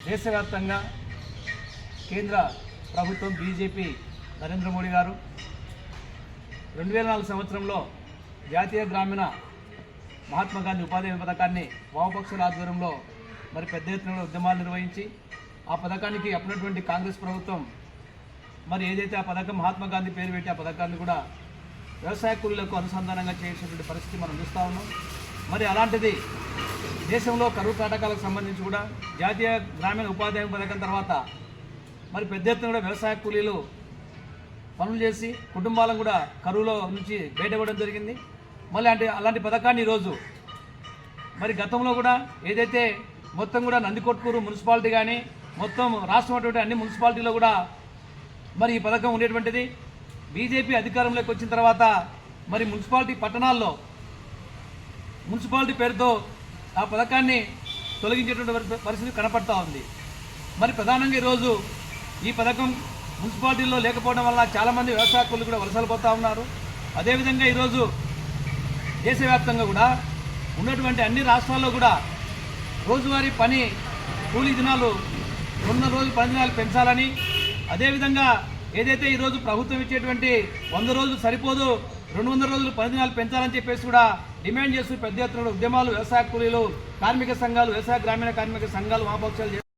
దేశవ్యాప్తంగా కేంద్ర ప్రభుత్వం బీజేపీ నరేంద్ర మోడీ గారు రెండు వేల నాలుగు సంవత్సరంలో జాతీయ గ్రామీణ మహాత్మా గాంధీ ఉపాధి పథకాన్ని వామపక్షుల ఆధ్వర్యంలో మరి పెద్ద ఎత్తున ఉద్యమాలు నిర్వహించి ఆ పథకానికి అప్పుడున్నటువంటి కాంగ్రెస్ ప్రభుత్వం మరి ఏదైతే ఆ పథకం మహాత్మా గాంధీ పేరు పెట్టి ఆ పథకాన్ని కూడా వ్యవసాయ కూలీలకు అనుసంధానంగా చేసినటువంటి పరిస్థితి మనం చూస్తూ ఉన్నాం. మరి అలాంటిది దేశంలో కరువు కాటకాలకు సంబంధించి కూడా జాతీయ గ్రామీణ ఉపాధి పథకం తర్వాత మరి పెద్ద ఎత్తున కూడా వ్యవసాయ కూలీలు పనులు చేసి కుటుంబాలను కూడా కరువులో నుంచి బయటపడడం జరిగింది. మళ్ళీ అంటే అలాంటి పథకాన్ని ఈరోజు మరి గతంలో కూడా ఏదైతే మొత్తం కూడా నందికొట్కూరు మున్సిపాలిటీ కానీ మొత్తం రాష్ట్రం అటువంటి అన్ని మున్సిపాలిటీలో కూడా మరి ఈ పథకం ఉండేటువంటిది. బీజేపీ అధికారంలోకి వచ్చిన తర్వాత మరి మున్సిపాలిటీ పట్టణాల్లో మున్సిపాలిటీ పేరుతో ఆ పథకాన్ని తొలగించేటువంటి పరిస్థితి కనపడతా ఉంది. మరి ప్రధానంగా ఈరోజు ఈ పథకం మున్సిపాలిటీల్లో లేకపోవడం వల్ల చాలామంది వ్యవసాయ కూలీలు కూడా వలసలు పోతా ఉన్నారు. అదేవిధంగా ఈరోజు దేశవ్యాప్తంగా కూడా ఉన్నటువంటి అన్ని రాష్ట్రాల్లో కూడా రోజువారీ పని కూలీ దినాలు ఉన్న రోజు పని దినాలు పెంచాలని అదేవిధంగా ఏదైతే ఈరోజు ప్రభుత్వం ఇచ్చేటువంటి వంద రోజులు సరిపోదు రెండు వందల రోజులు పని దినాలు పెంచాలని చెప్పేసి కూడా డిమాండ్ చేస్తూ పెద్ద ఎత్తున ఉద్యమాలు వ్యవసాయ కూలీలు కార్మిక సంఘాలు వ్యవసాయ గ్రామీణ కార్మిక సంఘాలు వామపక్షాలు